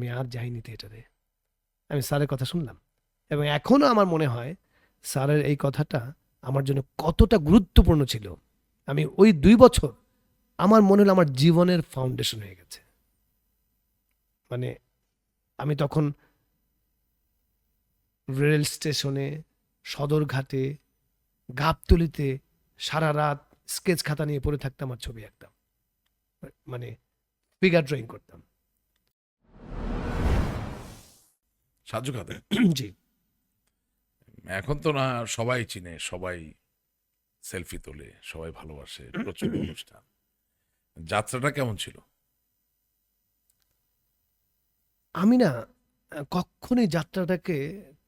আমি আর যাইনি থিয়েটারে আমি স্যারের কথা শুনলাম। এবং এখনও আমার মনে হয় স্যারের এই কথাটা আমার জন্য কতটা গুরুত্বপূর্ণ ছিল। আমি ওই দুই বছর আমার মনে হলো আমার জীবনের ফাউন্ডেশন হয়ে গেছে। মানে আমি তখন রেল স্টেশনে সদরঘাটে, গাবতলিতে সারা রাত স্কেচ খাতা নিয়ে পড়ে থাকতাম আর ছবি আঁকতাম। মানে ফিগার ড্রয়িং করতাম। সাহায্য খাতে জি। এখন তো না সবাই চিনে সবাই সেলফি তোলে সবাই ভালোবাসে প্রচুর অনুষ্ঠান। যাত্রাটা কেমন ছিল? আমি না কখনোই যাত্রাটাকে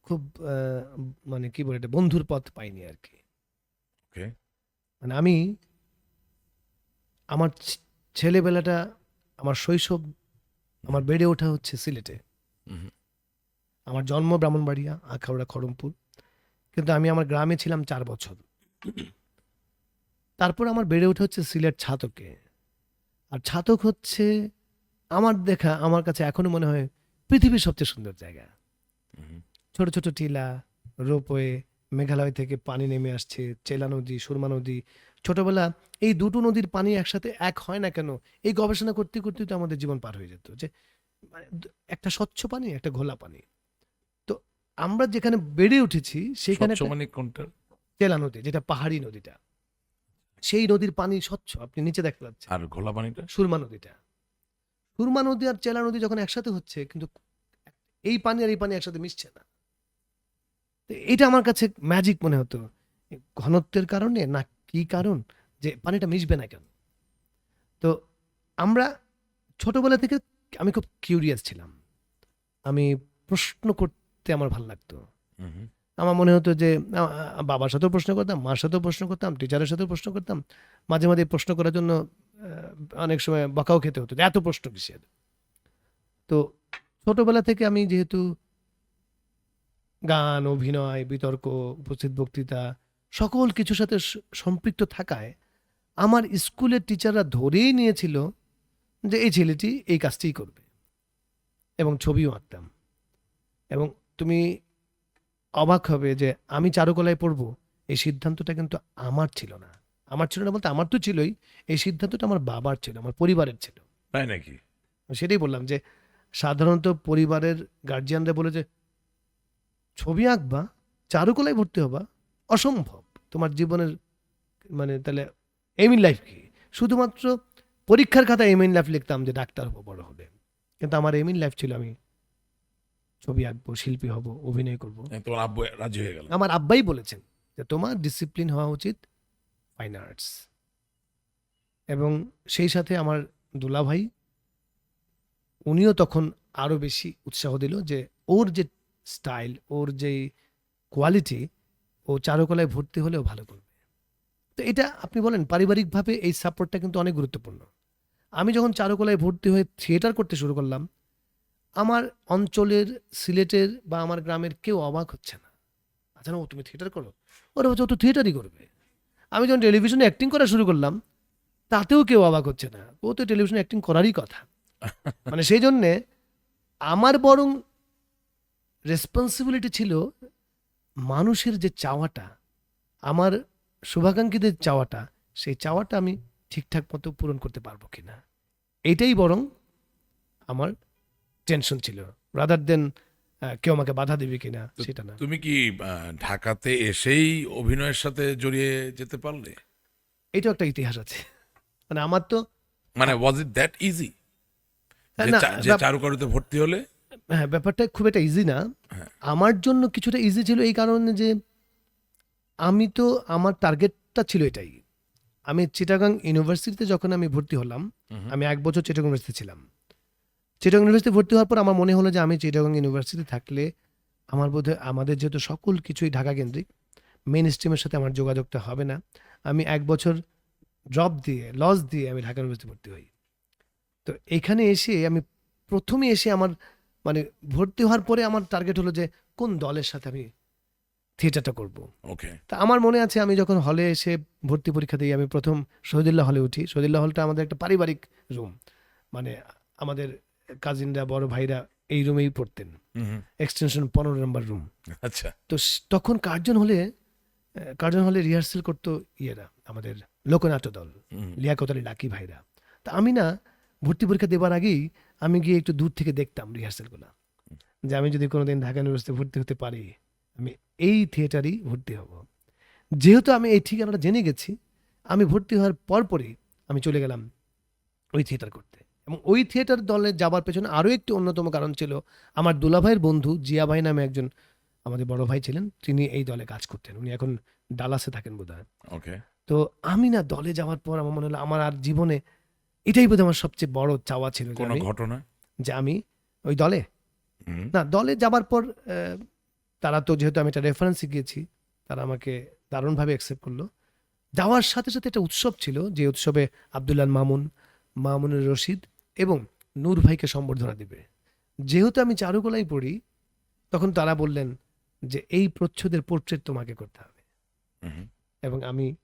খুব মানে কি বলে এটা বন্ধুর পথ পাইনি আর কি। ওকে। মানে আমি আমার ছেলেবেলাটা আমার শৈশব আমার বেড়ে ওঠা হচ্ছে সিলেটে। আমার জন্ম ব্রাহ্মণবাড়িয়া আখাউড়া খড়মপুর কিন্তু আমি আমার গ্রামে ছিলাম চার বছর। তারপর আমার বেড়ে ওঠা হচ্ছে সিলেট ছাতকে। আর ছাতক হচ্ছে আমার দেখা আমার কাছে এখনও মনে হয় পৃথিবীর সবচেয়ে সুন্দর জায়গা। ছোট ছোট টিলা রোপওয়ে মেঘালয় থেকে পানি নেমে আসছে চেলা নদী সুরমা নদী। ছোটবেলা এই দুটো নদীর পানি একসাথে এক হয় না কেন এই গবেষণা করতে করতে তো আমাদের জীবন পার হয়ে যেত। যে মানে একটা স্বচ্ছ পানি একটা ঘোলা পানি। আমরা যেখানে বেড়ে উঠেছি সেখানে মানে কোনটা? চেলা নদী যেটা পাহাড়ি নদীটা। সেই নদীর পানি স্বচ্ছ আপনি নিচে দেখতে পাচ্ছেন। আর ঘোলা পানিটা? সুরমা নদীটা। সুরমা নদী আর চেলা নদী যখন একসাথে হচ্ছে কিন্তু এই পানি আর এই পানি একসাথে মিশছে না। এটা আমার কাছে ম্যাজিক মনে হতো। ঘনত্বের কারণে না কি কারণ যে পানিটা মিশবে না কেন? তো আমরা ছোটবেলা থেকে আমি খুব কিউরিয়াস ছিলাম। আমি প্রশ্ন করতে আমার ভালো লাগতো। হুম। আমার মনে হতো যে বাবার সাথেও প্রশ্ন করতাম মার সাথেও প্রশ্ন করতাম টিচারের সাথেও প্রশ্ন করতাম। মাঝে মাঝে প্রশ্ন করার জন্য অনেক সময় বকাও খেতে হতো এত প্রশ্ন কিসের? তো ছোটবেলা থেকে আমি যেহেতু গান অভিনয় বিতর্ক উপস্থিত বক্তৃতা সকল কিছুর সাথে সম্পৃক্ত থাকায় আমার স্কুলের টিচাররা ধরেই নিয়েছিল যে এই ছেলেটি এই কাজটিই করবে। এবং ছবিও আঁকতাম। এবং তুমি অবাক হবে যে আমি চারুকলায় পড়ব। এই সিদ্ধান্তটা কিন্তু আমার ছিল না। আমার ছিল না বলতে আমার তো ছিলই। এই সিদ্ধান্তটা আমার বাবার ছিল আমার পরিবারের ছিল। তাই নাকি? সেটাই বললাম যে সাধারণত পরিবারের গার্জিয়ানরা বলে যে ছবি আঁকবা চারুকলায় ভর্তি হবা অসম্ভব। তোমার জীবনের মানে তাহলে এম ইন লাইফ কি? শুধুমাত্র পরীক্ষার খাতায় এম ইন লাইফ লিখতাম যে ডাক্তার হব বড় হলে কিন্তু আমার এম ইন লাইফ ছিল আমি ছবি আঁকবো শিল্পী হব অভিনয় করব। তোমার আব্বু রাজি হয়ে গেল? আমার আব্বাই বলেছেন যে তোমার ডিসিপ্লিন হওয়া উচিত ফাইন আর্টস এবং সেই সাথে আমার দুলাভাই উনিও তখন আরও বেশি উৎসাহ দিল যে ওর যে স্টাইল ওর যে কোয়ালিটি ও চারুকলায় ভর্তি হলেও ভালো করবে। তো এটা আপনি বলেন পারিবারিকভাবে এই সাপোর্টটা কিন্তু অনেক গুরুত্বপূর্ণ। আমি যখন চারুকলায় ভর্তি হয়ে থিয়েটার করতে শুরু করলাম আমার অঞ্চলের সিলেটের বা আমার গ্রামের কেউ অবাক হচ্ছে না। আচ্ছা না ও তুমি থিয়েটার করো? ওরা বলছে ও তো থিয়েটারই করবে। আমি যখন টেলিভিশনে অ্যাক্টিং করা শুরু করলাম তাতেও কেউ অবাক হচ্ছে না। ও তো টেলিভিশনে অ্যাক্টিং করারই কথা। মানে সেই জন্যে আমার বরং রেসপন্সিবিলিটি ছিল মানুষের যে চাওয়াটা আমার শুভাকাঙ্ক্ষীদের চাওয়াটা সেই চাওয়াটা আমি ঠিকঠাক মতো পূরণ করতে পারব কিনা। এইটাই বরং আমার টেনশন ছিল। রাদার দেন কেউ আমাকে বাধা দেবে কিনা সেটা না। তুমি কি ঢাকাতে এসেই অভিনয়ের সাথে জড়িয়ে যেতে পারলে? এটাও একটা ইতিহাস আছে। মানে আমার তো মানে ওয়াজ ইট দ্যাট ইজি যে চারুকারিতে ভর্তি হলে? হ্যাঁ ব্যাপারটা খুব একটা ইজি না। হ্যাঁ। আমার জন্য কিছুটা ইজি ছিল এই কারণে যে আমি তো আমার টার্গেটটা ছিল এটাই। আমি চিটাগাং ইউনিভার্সিটিতে যখন আমি ভর্তি হলাম আমি এক বছর চিটাগাং ইউনিভার্সিটি ছিলাম। চিটাগাং ইউনিভার্সিটি ভর্তি হওয়ার পর আমার মনে হলো যে আমি চিটাগাং ইউনিভার্সিটি থাকলে আমার বোধহয় আমাদের যেহেতু সকল কিছুই ঢাকা কেন্দ্রিক মেন স্ট্রিমের সাথে আমার যোগাযোগটা হবে না। আমি এক বছর ড্রপ দিয়ে লস দিয়ে আমি ঢাকা ইউনিভার্সিটি ভর্তি হই। তো এখানে এসে আমি প্রথমে এসে আমার মানে ভর্তি হওয়ার পরে আমার টার্গেট হলো যে কোন দলের সাথে আমি থিয়েটারটা করব। ওকে তা আমার মনে আছে আমি যখন হলে এসে ভর্তি পরীক্ষা দিই আমি প্রথম শহীদুল্লাহ হলে উঠি। শহীদুল্লাহ হলটা আমাদের একটা পারিবারিক রুম মানে আমাদের কাজিনরা বড় ভাইরা এই রুমেই পড়তেন। এক্সটেনশন পনেরো নম্বর রুম আচ্ছা। তো তখন কার্জন হলে কার্জন হলে রিহার্সেল করতো ইয়েরা আমাদের লোকনাট্য দল। লিয়াকত আলী লাকি ভাইরা। তা আমি না ভর্তি পরীক্ষা দেবার আগেই আমি গিয়ে একটু দূর থেকে দেখতাম রিহার্সেলগুলো যে আমি যদি কোনোদিন ঢাকা ইউনিভার্সিটি ভর্তি হতে পারি আমি এই থিয়েটারেই ভর্তি হব। যেহেতু আমি এই ঠিকানাটা জেনে গেছি আমি ভর্তি হওয়ার পরপরই আমি চলে গেলাম ওই থিয়েটার করতে। এবং ওই থিয়েটার দলে যাবার পেছনে আরও একটি অন্যতম কারণ ছিল আমার দুলাভাইয়ের বন্ধু জিয়া ভাই নামে একজন আমাদের বড় ভাই ছিলেন তিনি এই দলে কাজ করতেন। উনি এখন ডালাসে থাকেন বোধহয়। ওকে। তো আমি না দলে যাওয়ার পর আমার মনে হলো আমার আর জীবনে এটাই বোধহয় আমার সবচেয়ে বড় চাওয়া ছিল যে কোনো আমি- ঘটনা? যে আমি ওই দলে। হুম। না দলে যাবার পর আহ, তারা তো যেহেতু আমি একটা রেফারেন্সে গিয়েছি তারা আমাকে দারুণভাবে অ্যাকসেপ্ট করল। যাওয়ার সাথে সাথে একটা উৎসব ছিল যে উৎসবে আবদুল্লাহ মামুন মামুনুর রশিদ এবং নূর ভাইকে সম্বর্ধনা দিবে। যেহেতু আমি চারুকলাই পড়ি তখন তারা বললেন যে এই প্রচ্ছদের পোর্ট্রেট তোমাকে করতে হবে। এবং আমি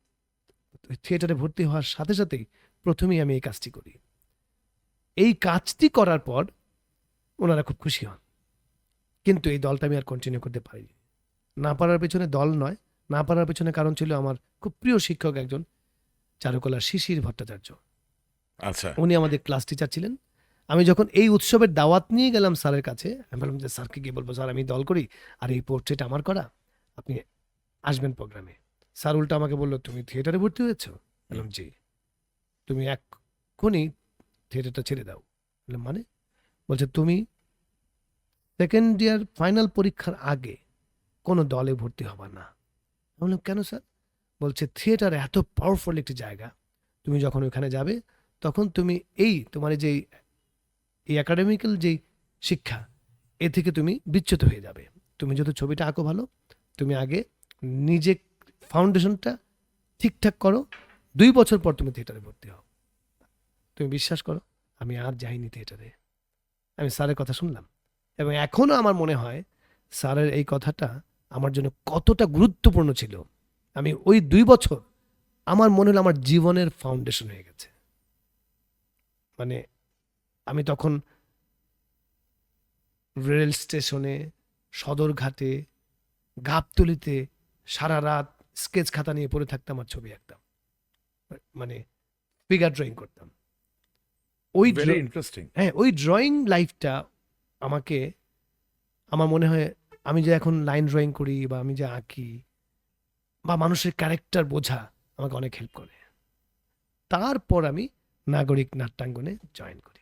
থিয়েটারে ভর্তি হওয়ার সাথে সাথেই প্রথমেই আমি এই কাজটি করি। এই কাজটি করার পর ওনারা খুব খুশি হন। কিন্তু এই দলটা আমি আর কন্টিনিউ করতে পারিনি। না পারার পেছনে দল নয় না পারার পেছনে কারণ ছিল আমার খুব প্রিয় শিক্ষক একজন চারুকলার শিশির ভট্টাচার্য। আচ্ছা। উনি আমাদের ক্লাস টিচার ছিলেন। আমি যখন এই উৎসবের দাওয়াত নিয়ে গেলাম স্যারের কাছে, আমি বললাম যে, স্যারকে গিয়ে বলব, স্যার আমি দল করি, আর এই পোর্ট্রেট আমার করা, আপনি আসবেন প্রোগ্রামে স্যার উল্টা আমাকে বলল, তুমি থিয়েটারে ভর্তি হয়েছো? বললাম, জি। তুমি এক্ষুনি থিয়েটারটা ছেড়ে দাও। বললাম মানে? বলছে, তুমি সেকেন্ড ইয়ার ফাইনাল পরীক্ষার আগে কোনো দলে ভর্তি হবা না। বললাম, কেন স্যার? বলছে থিয়েটার এত পাওয়ারফুল একটি জায়গা। তুমি যখন ওখানে যাবে তখন তুমি এই তোমার যে এই একাডেমিক্যাল যেই শিক্ষা, এ থেকে তুমি বিচ্যুত হয়ে যাবে। তুমি যদি ছবিটা আঁকো ভালো, তুমি আগে নিজে ফাউন্ডেশনটা ঠিকঠাক করো, দুই বছর পর তুমি থিয়েটারে ভর্তি হও। তুমি বিশ্বাস করো, আমি আর যাইনি থিয়েটারে আমি স্যারের কথা শুনলাম। এবং এখনও আমার মনে হয়, স্যারের এই কথাটা আমার জন্য কতটা গুরুত্বপূর্ণ ছিল। আমি ওই দুই বছর আমার মনে হলো আমার জীবনের ফাউন্ডেশন হয়ে গেছে। মানে আমি তখন রেল স্টেশনে সদরঘাটে গাবতলিতে সারা রাত স্কেচ খাতা নিয়ে পড়ে থাকতাম আর ছবি আঁকতাম। মানে ফিগার ড্রয়িং করতাম। ওই ইন্টারেস্টিং হ্যাঁ ওই ড্রয়িং লাইফটা আমাকে আমার মনে হয় আমি যে এখন লাইন ড্রয়িং করি বা আমি যে আঁকি বা মানুষের ক্যারেক্টার বোঝা আমাকে অনেক হেল্প করে। তারপর আমি নাগরিক নাট্যাঙ্গনে জয়েন করি।